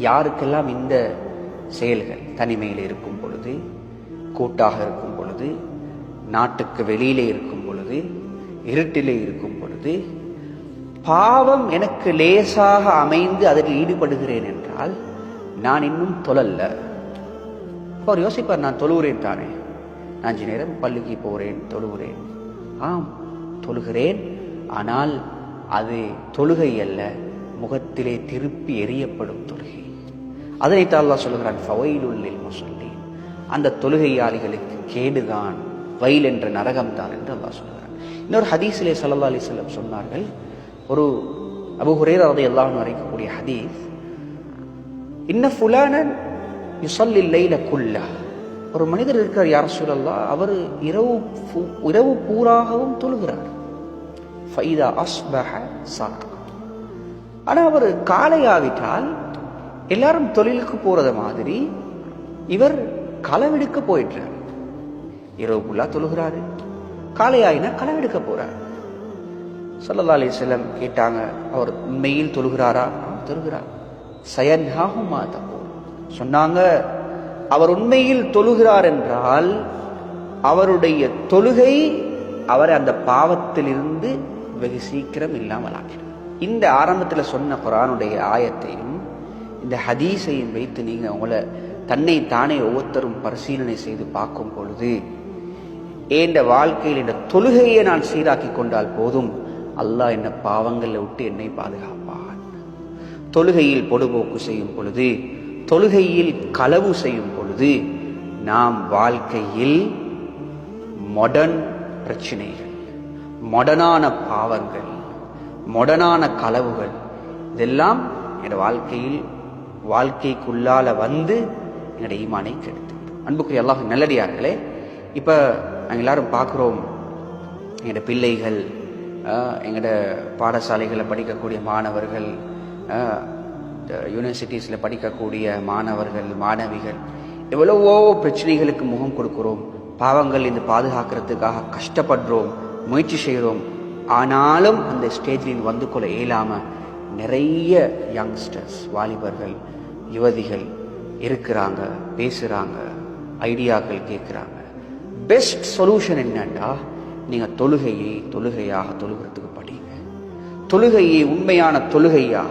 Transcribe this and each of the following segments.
யாருக்கெல்லாம் இந்த செயல்கள் தனிமையில் இருக்கும் பொழுது கூட்டாக இருக்கும் பொழுது நாட்டுக்கு வெளியிலே இருக்கும் பொழுது இருட்டிலே இருக்கும் பொழுது பாவம் எனக்கு லேசாக அமைந்து அதில் ஈடுபடுகிறேன் என்றால் நான் இன்னும் தொழல்ல. அவர் யோசிப்பார் நான் தொழுகிறேன் தானே. நான் அஞ்சு நேரம் பள்ளிக்கு போகிறேன் தொழுகிறேன். ஆம் தொழுகிறேன். ஆனால் அது தொழுகை அல்ல. முகத்திலே திருப்பி எரியப்படும் தொழுகை. அதனை தான் சொல்லுகிறான் ஃபவைலுள்ளில் முசல்லி அந்த தொழுகையாளிகளுக்கு கேடுதான் வயல் என்ற நரகம் தான் என்று அல்லாஹ் சொல்லுகிறான். இன்னொரு ஹதீஸிலே சல்லா அலிஸ்லம் சொன்னார்கள் ஒரு அபு ஹுரேரா அதை எல்லாம் வரைக்கக்கூடிய ஹதீஸ் இன்ன ஃபுலானன் யுசல்லில் இல்லையில குல்லா. ஒரு மனிதர் இருக்கிறார் யார் சூழல்லா அவர் இரவு இரவு பூராகவும் தொழுகிறார். ஃபைதா அஸ்பஹ சாக்கா ஆனால் அவர் காலையாவிட்டால் எல்லாரும் தொழிலுக்கு போகிறத மாதிரி இவர் களவெடுக்க போயிட்டார். இரவு ஃபுல்லாக தொழுகிறாரு. காலையாயினா களவெடுக்க போகிறார் சல்லல்லா அலிஸ்லம் கேட்டாங்க அவர் உண்மையில் தொழுகிறாரா? தொழுகிறார். சயன்ஹாகுமா தப்போ சொன்னாங்க அவர் உண்மையில் தொழுகிறார் என்றால் அவருடைய தொழுகை அவரை அந்த பாவத்திலிருந்து வெகு சீக்கிரம் இல்லாமல் ஆக்கிடும். இந்த ஆரம்பத்தில் சொன்ன குரானுடைய ஆயத்தையும் இந்த ஹதீஸையும் வைத்து நீங்கள் உங்களை தன்னை தானே ஒவ்வொருத்தரும் பரிசீலனை செய்து பார்க்கும் பொழுது ஏண்ட வாழ்க்கையில் இந்த தொழுகையை நான் சீராக்கி கொண்டால் போதும் அல்லாஹ் என்ன பாவங்களை விட்டு என்னை பாதுகாப்பான். தொழுகையில் பொடுபோக்கு செய்யும் பொழுது தொழுகையில் களவு செய்யும் பொழுது நாம் வாழ்க்கையில் மொடர்ன் பிரச்சனைகள் மொடனான பாவங்கள் மொடனான களவுகள். இதெல்லாம் என்னோட வாழ்க்கையில் வாழ்க்கைக்குள்ளால வந்து என்னுடைய ஈமானை கெடுத்து அன்புக்குரிய அல்லாஹ் நல்லடியார்களே இப்போ நாங்கள் எல்லாரும் பார்க்குறோம் எங்களோட பிள்ளைகள் எங்களோட பாடசாலைகளில் படிக்கக்கூடிய மாணவர்கள் யூனிவர்சிட்டிஸில் படிக்கக்கூடிய மாணவர்கள் மாணவிகள் எவ்வளவோ பிரச்சனைகளுக்கு முகம் கொடுக்குறோம். பாவங்கள் இந்த பாதுகாக்கிறதுக்காக கஷ்டப்படுறோம் முயற்சி செய்கிறோம் ஆனாலும் அந்த ஸ்டேஜில் வந்து கொள்ள இயலாமல் நிறைய யங்ஸ்டர்ஸ் வாலிபர்கள் யுவதிகள் இருக்கிறாங்க பேசுகிறாங்க ஐடியாக்கள் கேட்குறாங்க பெஸ்ட் சொல்யூஷன் என்னண்டா? நீங்கள் தொழுகையை தொழுகையாக தொழுகிறதுக்கு படிங்க. தொழுகையை உண்மையான தொழுகையாக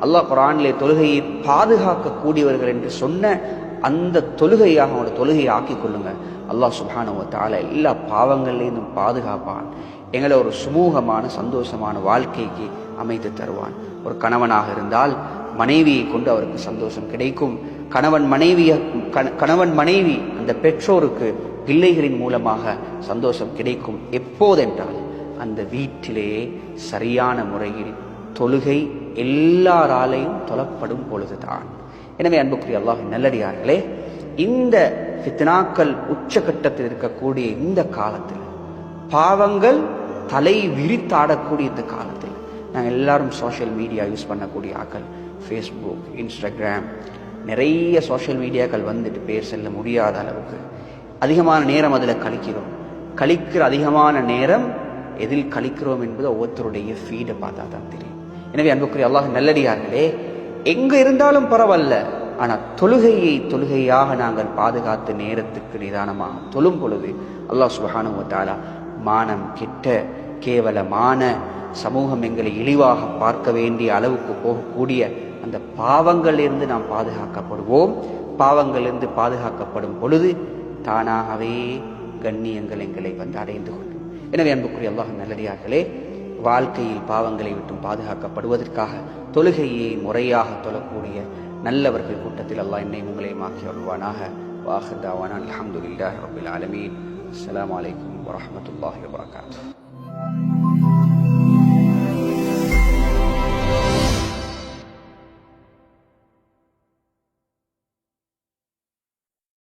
அல்லாஹ் குரானிலே தொழுகையை பாதுகாக்கக்கூடியவர்கள் என்று சொன்ன அந்த தொழுகையாக அவனோட தொழுகையை ஆக்கி கொள்ளுங்க அல்லாஹ் சுப்ஹானஹு வ எல்லா பாவங்கள்லேருந்தும் பாதுகாப்பான். எங்களை ஒரு சுமூகமான சந்தோஷமான வாழ்க்கைக்கு அமைத்து தருவான். ஒரு கணவனாக இருந்தால் மனைவியை கொண்டு அவருக்கு சந்தோஷம் கிடைக்கும். கணவன் மனைவிய கண- கணவன் மனைவி அந்த பெற்றோருக்கு பிள்ளைகளின் மூலமாக சந்தோஷம் கிடைக்கும். எப்போதென்றால் அந்த வீட்டிலே சரியான முறையில் தொழுகை எல்லாராலையும் தொலப்படும் பொழுதுதான். எனவே அன்புக்குரிய அல்லாஹ் நல்லடியார்களே இந்த ஃபித்னாக்கள் உச்சகட்டத்தில் இருக்கக்கூடிய இந்த காலத்தில் பாவங்கள் தலை விரித்தாடக்கூடிய இந்த காலத்தில் நாங்கள் எல்லாரும் சோஷியல் மீடியா யூஸ் பண்ணக்கூடிய ஆக்கள் ஃபேஸ்புக் இன்ஸ்டாகிராம் நிறைய சோஷியல் மீடியாக்கள் வந்துட்டு பேர் செல்ல முடியாத அளவுக்கு அதிகமான நேரம் அதில் கழிக்கிறோம். கழிக்கிற அதிகமான நேரம் எதில் கழிக்கிறோம் என்பது ஒவ்வொருத்தருடைய ஃபீடை பார்த்தா தான் தெரியும். எனவே அன்புக்குரிய அல்லாஹ் நல்லடியார்களே எங்கே இருந்தாலும் பரவாயில்ல ஆனால் தொழுகையை தொழுகையாக நாங்கள் பாதுகாத்து நேரத்துக்கு நிதானமாக தொழும் பொழுது அல்லாஹ் சுப்ஹானஹு மானம் கெட்ட கேவலமான சமூகம் எங்களை இழிவாக பார்க்க வேண்டிய அளவுக்கு போகக்கூடிய அந்த பாவங்களிலிருந்து நாம் பாதுகாக்கப்படுவோம். பாவங்களிலிருந்து பாதுகாக்கப்படும் பொழுது தானாகவே கண்ணியங்கள் எங்களை வந்து அடைந்து கொள்ளும். எனவே அன்புக்குரிய அல்லாஹ் நல்லடியார்களே வாழ்க்கையில் பாவங்களை விட்டும் பாதுகாக்கப்படுவதற்காக தொழுகையை முறையாக தொழக்கூடிய நல்லவர்கள் கூட்டத்தில் அல்லாஹ் என்னை உங்களை மாக்கி வருவானாக வாஹதாவான அல்ஹம்துலில்லாஹி ரபில் ஆலமீன். அஸ்லாம் வலைக்கம் வரஹ்மத்துல்லாஹி வரகாத்து